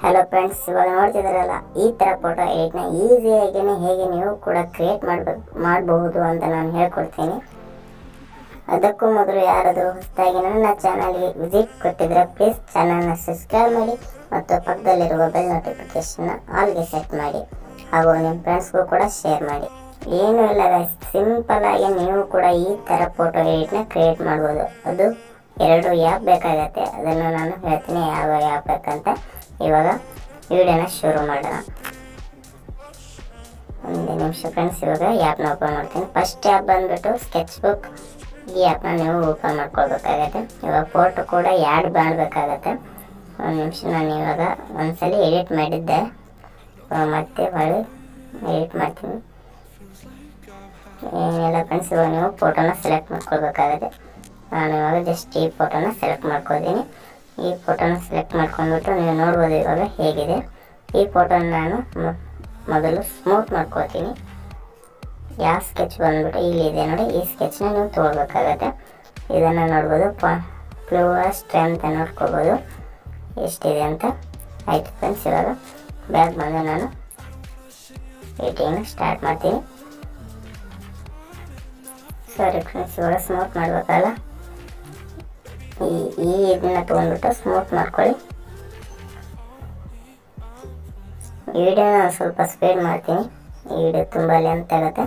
Hello friends ಇವಾಗ ನೋಡ್ತಿದ್ರಲ್ಲ ಈ ಥರ ಫೋಟೋ ಎಡಿಟ್ನ ಈಸಿಯಾಗಿ ಹೇಗೆ ನೀವು ಕೂಡ ಕ್ರಿಯೇಟ್ ಮಾಡಬೇಕು ಮಾಡಬಹುದು ಅಂತ ನಾನು ಹೇಳ್ಕೊಡ್ತೀನಿ. ಅದಕ್ಕೂ ಮೊದಲು ಯಾರಾದರೂ ಹೊಸದಾಗಿ ನನ್ನ ಚಾನಲ್ಗೆ ವಿಸಿಟ್ ಕೊಟ್ಟಿದ್ರೆ ಪ್ಲೀಸ್ ಚಾನಲ್ನ ಸಬ್ಸ್ಕ್ರೈಬ್ ಮಾಡಿ ಮತ್ತು ಪಕ್ಕದಲ್ಲಿರುವ ಬೆಲ್ ನೋಟಿಫಿಕೇಶನ್ನ ಆಲ್ಗೆ ಸೆಟ್ ಮಾಡಿ ಹಾಗೂ ನಿಮ್ಮ ಫ್ರೆಂಡ್ಸ್ಗೂ ಕೂಡ ಶೇರ್ ಮಾಡಿ. ಏನೂ ಇಲ್ಲ ಸಿಂಪಲ್ ಆಗಿ ನೀವು ಕೂಡ ಈ ಥರ ಫೋಟೋ ಎಡಿಟ್ನ ಕ್ರಿಯೇಟ್ ಮಾಡ್ಬೋದು. ಅದು ಎರಡು ಯಾಪ್ ಬೇಕಾಗತ್ತೆ, ಅದನ್ನು ನಾನು ಹೇಳ್ತೀನಿ ಯಾವ ಆ್ಯಪ್ ಬೇಕಂತ. ಇವಾಗ ವಿಡಿಯೋನ ಶುರು ಮಾಡೋಣ ಒಂದು ನಿಮಿಷ ಫ್ರೆಂಡ್ಸ್ ಇವಾಗ ಆ್ಯಪ್ನ ಓಪನ್ ಮಾಡ್ತೀನಿ. ಫಸ್ಟ್ ಆ್ಯಪ್ ಬಂದ್ಬಿಟ್ಟು ಸ್ಕೆಚ್ ಬುಕ್ ಈ ಆ್ಯಪ್ನ ನೀವು ಓಪನ್ ಮಾಡ್ಕೊಳ್ಬೇಕಾಗತ್ತೆ. ಇವಾಗ ಫೋಟೋ ಕೂಡ ಆ್ಯಡ್ ಮಾಡಬೇಕಾಗತ್ತೆ. ಒಂದು ನಿಮಿಷ, ನಾನು ಇವಾಗ ಒಂದ್ಸಲಿ ಎಡಿಟ್ ಮಾಡಿದ್ದೆ. ಮತ್ತೆ ಹೊಳಿ ಎಡಿಟ್ ಮಾಡ್ತೀನಿ. ಏನೆಲ್ಲ ಫ್ರೆಂಡ್ಸ್ ಇವಾಗ ನೀವು ಫೋಟೋನ ಸೆಲೆಕ್ಟ್ ಮಾಡ್ಕೊಳ್ಬೇಕಾಗತ್ತೆ. ನಾನು ಇವಾಗ ಜಸ್ಟ್ ಈ ಫೋಟೋನ ಸೆಲೆಕ್ಟ್ ಮಾಡ್ಕೊಳ್ತೀನಿ. ಈ ಫೋಟೋನ ಸೆಲೆಕ್ಟ್ ಮಾಡ್ಕೊಂಡ್ಬಿಟ್ಟು ನೀವು ನೋಡ್ಬೋದು ಇವಾಗ ಹೇಗಿದೆ. ಈ ಫೋಟೋನ ನಾನು ಮೊದಲು ಸ್ಮೂತ್ ಮಾಡ್ಕೋತೀನಿ. ಯಾವ ಸ್ಕೆಚ್ ಬಂದ್ಬಿಟ್ಟು ಇಲ್ಲಿದೆ ನೋಡಿ. ಈ ಸ್ಕೆಚ್ನ ನೀವು ತೊಗೊಳ್ಬೇಕಾಗತ್ತೆ ಇದನ್ನು ನೋಡ್ಬೋದು. ಪ ಫ್ಲೂವರ್ ಸ್ಟ್ರೆಂತ್ ನೋಡ್ಕೋಬೋದು. ಎಷ್ಟಿದೆ ಅಂತ? ಆಯಿತು ಫ್ರೆಂಡ್ಸ್ ಇವಾಗ ಬ್ಯಾಗ್ ಬಂದು ನಾನು ಏಟಿಂಗ್ನ ಸ್ಟಾರ್ಟ್ ಮಾಡ್ತೀನಿ. ಸರಿ ಫ್ರೆಂಡ್ಸ್ ಇವಾಗ ಸ್ಮೂತ್ ಮಾಡಬೇಕಲ್ಲ? ಈ ಈ ಇದನ್ನ ತೊಗೊಂಡ್ಬಿಟ್ಟು ಸ್ಮೂತ್ ಮಾಡ್ಕೊಳ್ಳಿ. ಈ ವಿಡಿಯೋನ ಸ್ವಲ್ಪ ಸ್ಪೀಡ್ ಮಾಡ್ತೀನಿ. ಈ ವಿಡಿಯೋ ತುಂಬ ಲೆಂತ್ ಆಗುತ್ತೆ.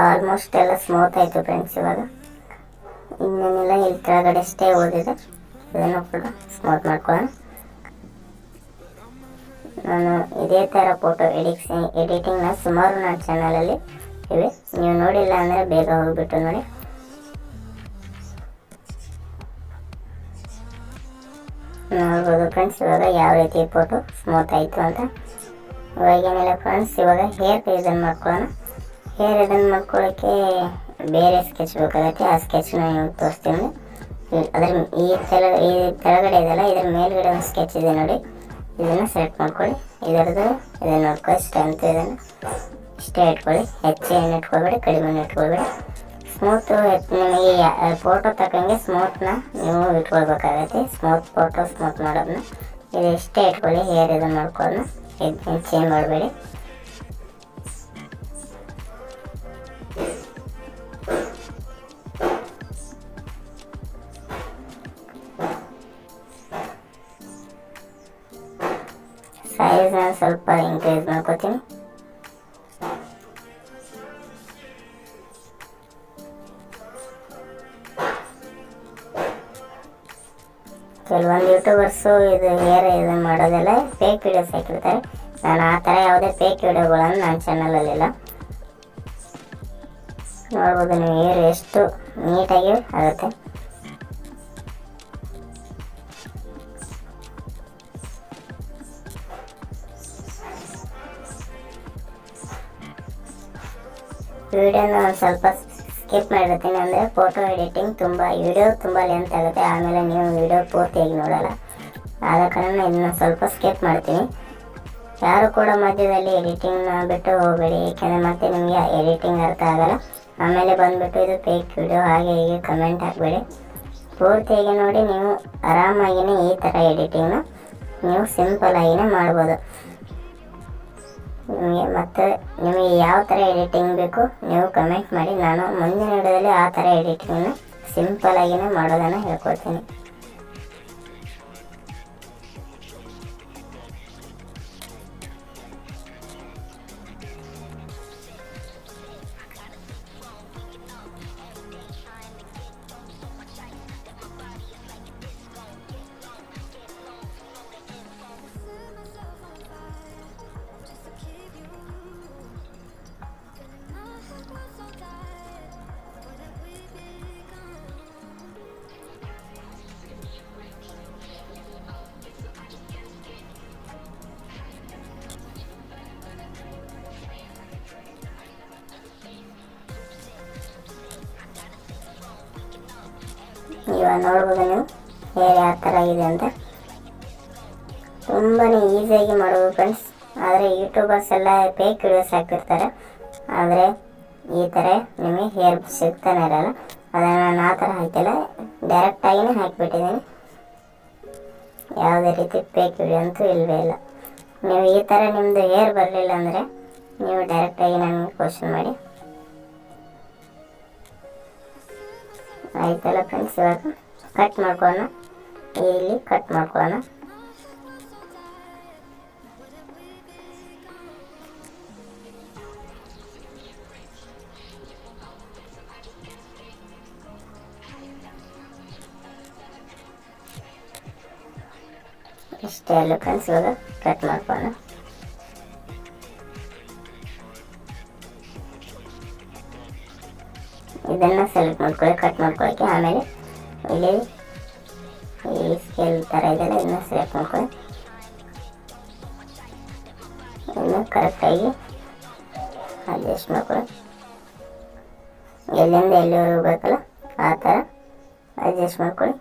ಆಲ್ಮೋಸ್ಟ್ ಎಲ್ಲ ಸ್ಮೂತ್ ಆಯಿತು ಫ್ರೆಂಡ್ಸ್ ಇವಾಗ. ಇನ್ನೇನಿಲ್ಲ, ಇಲ್ಲಿ ಕೆಳಗಡೆ ಅಷ್ಟೇ ಓದಿದೆ. ಇದನ್ನು ಕೂಡ ಸ್ಮೂತ್ ಮಾಡ್ಕೊಳ್ಳೋಣ. ನಾನು ಇದೇ ಥರ ಫೋಟೋ ಎಡಿಕ್ಸ್ ಎಡಿಟಿಂಗ್ನ ಸುಮಾರು ನನ್ನ ಚಾನಲಲ್ಲಿ ಇವೆ. ನೀವು ನೋಡಿಲ್ಲ ಅಂದರೆ ಬೇಗ ಹೋಗಿಬಿಟ್ಟು ನೋಡಿ. ನೋಡ್ಬೋದು ಫ್ರೆಂಡ್ಸ್ ಇವಾಗ ಯಾವ ರೀತಿ ಫೋಟೋ ಸ್ಮೂತ್ ಆಯಿತು ಅಂತ. ಇವಾಗ ಏನಿಲ್ಲ ಫ್ರೆಂಡ್ಸ್ ಇವಾಗ ಹೇರ್ ಇದನ್ನು ಮಾಡ್ಕೊಳ್ಳೋಣ. ಹೇರ್ ಇದನ್ನು ಮಾಡ್ಕೊಳ್ಳೋಕ್ಕೆ ಬೇರೆ ಸ್ಕೆಚ್ ಬೇಕಾಗುತ್ತೆ, ಆ ಸ್ಕೆಚ್ನ ನೀವು ತೋರಿಸ್ತೀನಿ. ಅದ್ರ ಈ ಕೆಳ ಈ ಕೆಳಗಡೆ ಇದೆಲ್ಲ ಇದ್ರ ಮೇಲ್ಗಡೆ ಒಂದು ಸ್ಕೆಚ್ ಇದೆ ನೋಡಿ. ಇದನ್ನು ಸೆಲೆಕ್ಟ್ ಮಾಡ್ಕೊಳ್ಳಿ. ಇದರದ್ದು ಇದನ್ನು ನೋಡ್ಕೊಳ್ಳಿ ಸ್ಟ್ರೆಂತ್ ಇದನ್ನು. ಇಷ್ಟೇ ಇಟ್ಕೊಳ್ಳಿ. ಹೆಚ್ಚು ಏನು ಇಟ್ಕೊಳ್ಬೇಡಿ ಕಡಿಮೆ ಇಟ್ಕೊಳ್ಬೇಡಿ ಸ್ಮೂತ್ ನಿಮಗೆ ಫೋಟೋ ತಕ್ಕಂಗೆ ಸ್ಮೂತ್ನ ನೀವು ಇಟ್ಕೊಳ್ಬೇಕಾಗತ್ತೆ. ಸ್ಮೂತ್ ಫೋಟೋ ಸ್ಮೂತ್ ಮಾಡೋದನ್ನ. ಇದು ಇಷ್ಟೇ ಇಟ್ಕೊಳ್ಳಿ ಹೇರ್ ಇದನ್ನು ಮಾಡ್ಕೊಳ್ಳೋಣ ಇದನ್ನ ಚೇಂಜ್ ಮಾಡಬೇಡಿ. ಸ್ವಲ್ಪ ಇನ್ಕ್ರೀಸ್ ಮಾಡ್ಕೋತೀನಿ. ಕೆಲವೊಂದು ಯೂಟ್ಯೂಬರ್ಸು ಇದು ಹೇರ್ ಇದನ್ನು ಮಾಡೋದೆಲ್ಲ ಫೇಕ್ ವೀಡಿಯೋಸ್ ಹಾಕಿರ್ತಾರೆ. ನಾನು ಆ ಥರ ಯಾವುದೇ ಫೇಕ್ ವೀಡಿಯೋಗಳನ್ನು ನನ್ನ ಚಾನಲಲ್ಲಿಲ್ಲ ನೋಡ್ಬೋದು ನೀವು ಹೇರ್ ಎಷ್ಟು ನೀಟಾಗಿ ಆಗುತ್ತೆ. ವಿಡಿಯೋನ ಒಂದು ಸ್ವಲ್ಪ ಸ್ಕಿಪ್ ಮಾಡಿರ್ತೀನಿ ಅಂದರೆ ಫೋಟೋ ಎಡಿಟಿಂಗ್ ತುಂಬ ವಿಡಿಯೋ ತುಂಬ ಲೆಂತ್ ಆಗುತ್ತೆ. ಆಮೇಲೆ ನೀವು ವಿಡಿಯೋ ಪೂರ್ತಿಯಾಗಿ ನೋಡೋಲ್ಲ. ಆದ ಕಾರಣ ಇದನ್ನ ಸ್ವಲ್ಪ ಸ್ಕಿಪ್ ಮಾಡ್ತೀನಿ. ಯಾರು ಕೂಡ ಮಧ್ಯದಲ್ಲಿ ಎಡಿಟಿಂಗ್ನ ಬಿಟ್ಟು ಹೋಗಬೇಡಿ. ಏಕೆಂದರೆ ಮತ್ತೆ ನಿಮಗೆ ಎಡಿಟಿಂಗ್ ಅರ್ಥ ಆಗಲ್ಲ. ಆಮೇಲೆ ಬಂದುಬಿಟ್ಟು ಇದು ಫೇಕ್ ವಿಡಿಯೋ ಹಾಗೆ ಹೀಗೆ ಕಮೆಂಟ್ ಹಾಕಬೇಡಿ. ಪೂರ್ತಿಯಾಗಿ ನೋಡಿ ನೀವು ಆರಾಮಾಗಿಯೇ ಈ ಥರ ಎಡಿಟಿಂಗ್ನ ನೀವು ಸಿಂಪಲ್ ಆಗಿನೇ ಮಾಡ್ಬೋದು. ಮತ್ತು ನಿಮಗೆ ಯಾವ ಥರ ಎಡಿಟಿಂಗ್ ಬೇಕು, ನೀವು ಕಮೆಂಟ್ ಮಾಡಿ. ನಾನು ಮುಂದಿನ ವಿಡಿಯೋದಲ್ಲಿ ಆ ಥರ ಎಡಿಟಿಂಗನ್ನು ಆಗಿನೇ ಮಾಡೋದನ್ನು ಹೇಳ್ಕೊಡ್ತೀನಿ. ಇವಾಗ ನೋಡ್ಬೋದು ನೀವು. ಹೇರ್ ಯಾವ ಥರ ಇದೆ ಅಂತ. ತುಂಬಾ ಈಸಿಯಾಗಿ ಮಾಡ್ಬೋದು ಫ್ರೆಂಡ್ಸ್ ಆದರೆ ಯೂಟ್ಯೂಬರ್ಸ್ ಎಲ್ಲ ಫೇಕ್ ವಿಡಿಯೋಸ್ ಹಾಕಿರ್ತಾರೆ. ಆದರೆ ಈ ಥರ ನಿಮಗೆ ಹೇರ್ ಸಿಗ್ತಾನೆ ಇರಲ್ಲ. ಅದನ್ನು ನಾನು ಆ ಥರ ಹಾಕಿಲ್ಲ. ಡೈರೆಕ್ಟಾಗಿಯೇ ಹಾಕಿಬಿಟ್ಟಿದ್ದೀನಿ. ಯಾವುದೇ ರೀತಿ ಫೇಕ್ ವಿಡಿಯೋ ಅಂತೂ ಇಲ್ಲವೇ ಇಲ್ಲ. ನೀವು ಈ ಥರ ನಿಮ್ಮದು ಹೇರ್ ಬರಲಿಲ್ಲ ಅಂದರೆ ನೀವು ಡೈರೆಕ್ಟಾಗಿ ನನಗೆ ಕ್ವಶನ್ ಮಾಡಿ. ಆಯ್ತಲ್ಲ ಫ್ರೆಂಡ್ಸ್ ಇವಾಗ ಕಟ್ ಮಾಡ್ಕೊಳ್ಳೋಣ ಇಲ್ಲಿ ಕಟ್ ಮಾಡ್ಕೊಳ್ಳೋಣ ಇಷ್ಟೇ ಅಲ್ಲ ಫ್ರೆಂಡ್ಸ್ ಇವಾಗ ಕಟ್ ಮಾಡ್ಕೊಳ್ಳೋಣ ಇದನ್ನು ಸೆಲೆಕ್ಟ್ ಮಾಡ್ಕೊಳ್ಳಿ ಕಟ್ ಮಾಡ್ಕೊಳ್ಳೋಕ್ಕೆ ಆಮೇಲೆ ಇಲ್ಲಿ ಈ ಸ್ಕೇಲ್ ಥರ ಇದೆಯಲ್ಲ ಇದನ್ನ ಸೆಲೆಕ್ಟ್ ಮಾಡ್ಕೊಳ್ಳಿ ಇನ್ನು ಕರೆಕ್ಟಾಗಿ ಅಡ್ಜಸ್ಟ್ ಮಾಡ್ಕೊಳ್ಳಿ ಎಲ್ಲಿಂದ ಎಲ್ಲಿವರೆಗೂ ಬೇಕಲ್ಲ ಆ ಥರ ಅಡ್ಜಸ್ಟ್ ಮಾಡ್ಕೊಳ್ಳಿ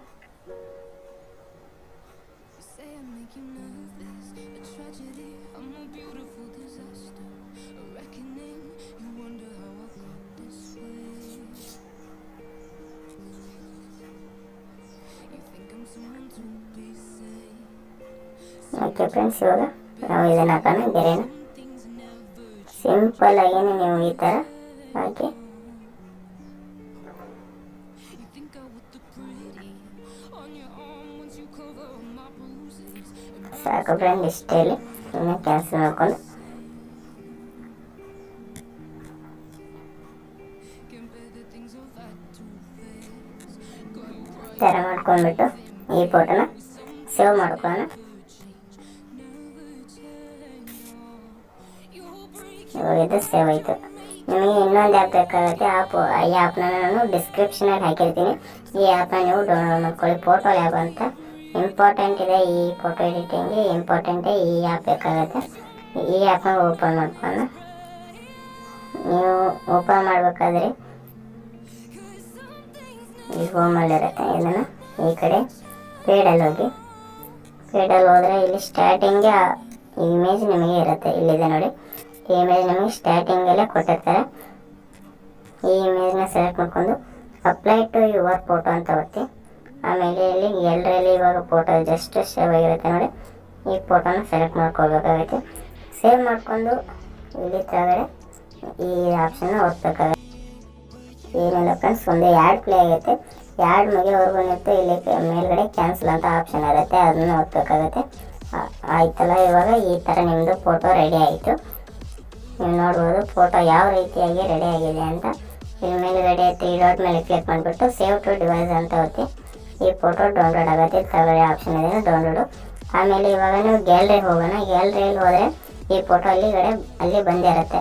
ಓಕೆ ಫ್ರೆಂಡ್ಸ್ ಇವಾಗ ನಾವು ಇದನ್ನು ಹಾಕೋಣ never ಸಿಂಪಲ್ ಆಗೇನೆ ನೀವು ಈ ಥರ ಹಾಕಿ ಸಾಕು ಫ್ರೆಂಡ್ ಇಷ್ಟೇ ಇಲ್ಲಿ ಇನ್ನು ಕ್ಯಾನ್ಸಲ್ ಮಾಡ್ಕೊಂಡು ಥರ ಮಾಡ್ಕೊಂಡ್ಬಿಟ್ಟು ಈ ಫೋಟೋನ ಸೇವ್ ಮಾಡ್ಕೊಳ್ಳೋಣ. ಇದು ಸೇವ್ ಆಯಿತು. ನಿಮಗೆ ಇನ್ನೊಂದು ಆ್ಯಪ್ ಬೇಕಾಗುತ್ತೆ ಆ್ಯಪ್ ಈ ಆ್ಯಪ್ನ ನಾನು ಡಿಸ್ಕ್ರಿಪ್ಷನಲ್ಲಿ ಹಾಕಿರ್ತೀನಿ. ಈ ಆ್ಯಪ್ನ ನೀವು ಡೌನ್ಲೋಡ್ ಮಾಡ್ಕೊಳ್ಳಿ. ಫೋಟೋ ಲ್ಯಾಬ್ ಅಂತ ಇಂಪಾರ್ಟೆಂಟ್ ಇದೆ ಈ ಫೋಟೋ ಎಡಿಟಿಂಗ್ಗೆ ಇಂಪಾರ್ಟೆಂಟೇ ಈ ಆ್ಯಪ್ ಬೇಕಾಗುತ್ತೆ. ಈ ಆ್ಯಪ್ನ ಓಪನ್ ಮಾಡ್ಕೊಳ್ಳೋಣ. ನೀವು ಓಪನ್ ಮಾಡಬೇಕಾದ್ರೆ ಈ ಹೋಮಲ್ಲಿರುತ್ತೆ ಇದನ್ನು, ಈ ಕಡೆ. ಪೇಡಲ್ಲಿ ಹೋಗಿ ಪೇಡಲ್ಲಿ ಹೋದರೆ ಇಲ್ಲಿ ಸ್ಟಾರ್ಟಿಂಗ್ಗೆ ಇಮೇಜ್ ನಿಮಗೆ ಇರುತ್ತೆ. ಇಲ್ಲಿದೆ ನೋಡಿ. ಈ ಇಮೇಜ್ ನಿಮಗೆ ಸ್ಟಾರ್ಟಿಂಗಲ್ಲೇ ಕೊಟ್ಟಿರ್ತಾರೆ. ಈ ಇಮೇಜ್ನ ಸೆಲೆಕ್ಟ್ ಮಾಡ್ಕೊಂಡು ಅಪ್ಲೈ ಟು ಯುವರ್ ಫೋಟೋ ಅಂತ ಒತ್ತಿ. ಆಮೇಲೆ ಇಲ್ಲಿ ಎಲ್ಲರಲ್ಲಿ ಇವಾಗ ಫೋಟೋ ಜಸ್ಟ್ ಸೇವ್ ಆಗಿರುತ್ತೆ ನೋಡಿ. ಈ ಫೋಟೋನ ಸೆಲೆಕ್ಟ್ ಮಾಡ್ಕೊಳ್ಬೇಕಾಗುತ್ತೆ. ಸೇವ್ ಮಾಡ್ಕೊಂಡು ಇಲ್ಲಿ ಕೆಳಗಡೆ ಈ ಆಪ್ಷನ್ ಒತ್ತಬೇಕಾಗುತ್ತೆ ಏನಿಲ್ಲ ಫ್ರೆಂಡ್ಸ್ ಒಂದು ಯಾಡ್ ಪ್ಲೇ ಆಗುತ್ತೆ ಯಾಡ್ ಮುಗಿಯೋವರೆಗೂ ನಿಂತು ಇಲ್ಲಿ ಮೇಲ್ಗಡೆ ಕ್ಯಾನ್ಸಲ್ ಅಂತ ಆಪ್ಷನ್ ಇರುತ್ತೆ, ಅದನ್ನು ಒತ್ತಬೇಕಾಗುತ್ತೆ ಆಯ್ತಲ್ಲ ಇವಾಗ? ಈ ಥರ ನಿಮ್ಮದು ಫೋಟೋ ರೆಡಿ ಆಯಿತು. ನೀವು ನೋಡ್ಬೋದು ಫೋಟೋ ಯಾವ ರೀತಿಯಾಗಿ ರೆಡಿ ಆಗಿದೆ ಅಂತ. ಇಲ್ಲಿ ಮೇಲ್ಗಡೆ ತ್ರೀ ಡಾಟ್ ಮೇಲೆ ಕ್ಲಿಕ್ ಮಾಡಿಬಿಟ್ಟು ಸೇವ್ ಟು ಡಿವೈಸ್ ಅಂತ ಒತ್ತಿ ಈ ಫೋಟೋ ಡೌನ್ಲೋಡ್ ಆಗುತ್ತೆ ತಗೊಳ್ಳಿ ಆಪ್ಷನ್ ಇದೆ ಡೌನ್ಲೋಡು ಆಮೇಲೆ ಇವಾಗ ನೀವು ಗ್ಯಾಲ್ರಿಗೆ ಹೋಗೋಣ. ಗ್ಯಾಲ್ರಿಯಲ್ಲಿ ಹೋದರೆ ಈ ಫೋಟೋ ಅಲ್ಲಿಗಡೆ ಅಲ್ಲಿ ಬಂದಿರುತ್ತೆ.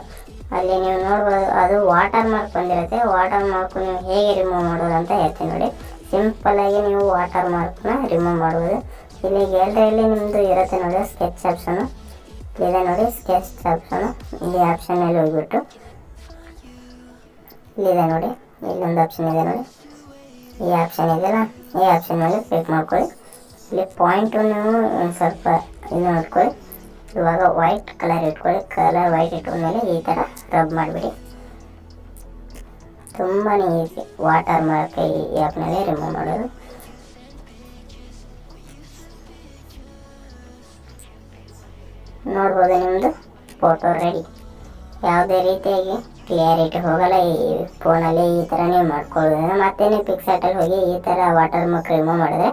ಅಲ್ಲಿ ನೀವು ನೋಡ್ಬೋದು, ಅದು ವಾಟರ್ ಮಾರ್ಕ್ ಬಂದಿರುತ್ತೆ. ವಾಟರ್ ಮಾರ್ಕ್ ನೀವು ಹೇಗೆ ರಿಮೂವ್ ಮಾಡೋದು ಅಂತ ಹೇಳ್ತೀನಿ ನೋಡಿ. ಸಿಂಪಲ್ ಆಗಿ ನೀವು ವಾಟರ್ ಮಾರ್ಕ್ನ ರಿಮೂವ್ ಮಾಡ್ಬೋದು. ಇಲ್ಲಿ ಗ್ಯಾಲರಿಯಲ್ಲಿ ನಿಮ್ಮದು ಇರುತ್ತೆ ನೋಡಿ ಸ್ಕೆಚ್ ಆಪ್ಷನು ಇದೆ ನೋಡಿ ಸ್ಕೆಚ್ ಆಪ್ಷನು ಇಲ್ಲಿ ಆಪ್ಷನಲ್ಲಿ ಹೋಗ್ಬಿಟ್ಟು ಇಲ್ಲಿದೆ ನೋಡಿ. ಇಲ್ಲೊಂದು ಆಪ್ಷನ್ ಇದೆ ನೋಡಿ. ಈ ಆಪ್ಷನ್ ಇದೆಯಲ್ಲ ಈ ಆಪ್ಷನ್ ಮೇಲೆ ಕ್ಲಿಕ್ ಮಾಡ್ಕೊಳ್ಳಿ. ಇಲ್ಲಿ ಪಾಯಿಂಟು ನೀವು ಸ್ವಲ್ಪ ಇದು ನೋಡ್ಕೊಳ್ಳಿ ಇವಾಗ ವೈಟ್ ಕಲರ್ ಇಟ್ಕೊಳ್ಳಿ ಕಲರ್ ವೈಟ್ ಇಟ್ಕೊಂಡ್ಮೇಲೆ ಈ ಥರ ರಬ್ ಮಾಡಿಬಿಡಿ. ತುಂಬಾ ಈಸಿ ವಾಟರ್ ಮಾರ್ಕ್ ಈ ಆ್ಯಪ್ನಲ್ಲೇ ರಿಮೂವ್ ಮಾಡೋದು. ನೋಡ್ಬೋದು ನಿಮ್ಮದು ಫೋಟೋ ರೆಡಿ ಯಾವುದೇ ರೀತಿಯಾಗಿ ಕ್ಲಿಯರಿಟಿ ಹೋಗಲ್ಲ. ಈ ಫೋನಲ್ಲಿ ಈ ಥರ ನೀವು ಮಾಡ್ಕೊಳ್ಳೋದ್ರಿಂದ ಮತ್ತೆ ನೀವು ಪಿಕ್ಸೆಟಲ್ಲಿ ಹೋಗಿ ಈ ಥರ ವಾಟರ್ ಮಾರ್ಕ್ ರಿಮೂವ್ ಮಾಡಿದ್ರೆ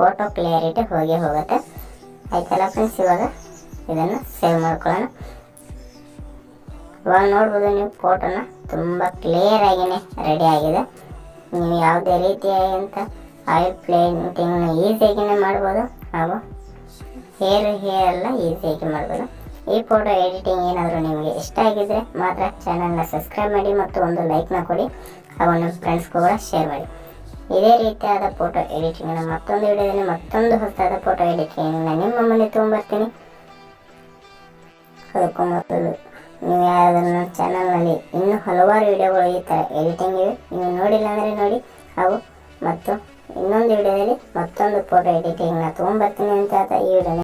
ಫೋಟೋ ಕ್ಲಿಯರಿಟಿ ಹೋಗಿ ಹೋಗುತ್ತೆ. ಆಯ್ತಲ್ಲ ಫ್ರೆಂಡ್ಸ್ ಇವಾಗ? ಇದನ್ನು ಸೇವ್ ಮಾಡ್ಕೊಳ್ಳೋಣ. ಇವಾಗ ನೋಡ್ಬೋದು ನೀವು ಫೋಟೋನ ತುಂಬ ಕ್ಲಿಯರ್ ಆಗಿನೇ ರೆಡಿ ಆಗಿದೆ. ನೀವು ಯಾವುದೇ ರೀತಿಯಾದಂಥ ಆಯಿಲ್ ಪ್ಲೇಂಟಿಂಗ್ನ ಈಸಿಯಾಗಿನೇ ಮಾಡ್ಬೋದು. ಹಾಗೂ ಹೇರ್ ಹೇರ್ ಎಲ್ಲ ಈಸಿಯಾಗಿ ಮಾಡ್ಬೋದು. ಈ ಫೋಟೋ ಎಡಿಟಿಂಗ್ ಏನಾದರೂ ನಿಮಗೆ ಇಷ್ಟ ಆಗಿದ್ರೆ ಮಾತ್ರ ಚಾನಲ್ನ ಸಬ್ಸ್ಕ್ರೈಬ್ ಮಾಡಿ ಮತ್ತು ಒಂದು ಲೈಕ್ನ ಕೊಡಿ. ಹಾಗೂ ನಿಮ್ಮ ಫ್ರೆಂಡ್ಸ್ಗೂ ಕೂಡ ಶೇರ್ ಮಾಡಿ. ಇದೇ ರೀತಿಯಾದ ಫೋಟೋ ಎಡಿಟಿಂಗ್ನ ಮತ್ತೊಂದು ವಿಡಿಯೋದಲ್ಲಿ ಮತ್ತೊಂದು ಹೊಸದಾದ ಫೋಟೋ ಎಡಿಟಿಂಗ್ನ ನಿಮ್ಮ ಮುಂದೆ ತೊಗೊಂಬರ್ತೀನಿ ಮೊದಲು ನೀವು ಯಾರಾದರೂ ನನ್ನ ಚಾನಲ್ನಲ್ಲಿ ಇನ್ನೂ ಹಲವಾರು ವಿಡಿಯೋಗಳು ಈ ಥರ ಎಡಿಟಿಂಗ್ ಇವೆ ನೀವು ನೋಡಿಲ್ಲ ಅಂದರೆ ನೋಡಿ. ಹಾಗೂ ಮತ್ತು ಇನ್ನೊಂದು ವಿಡಿಯೋದಲ್ಲಿ ಮತ್ತೊಂದು ಫೋಟೋ ಎಡಿಟಿಂಗ್ನ ತೊಗೊಂಬರ್ತೀನಿ ಅಂತ ಈ ವಿಡಿಯೋನ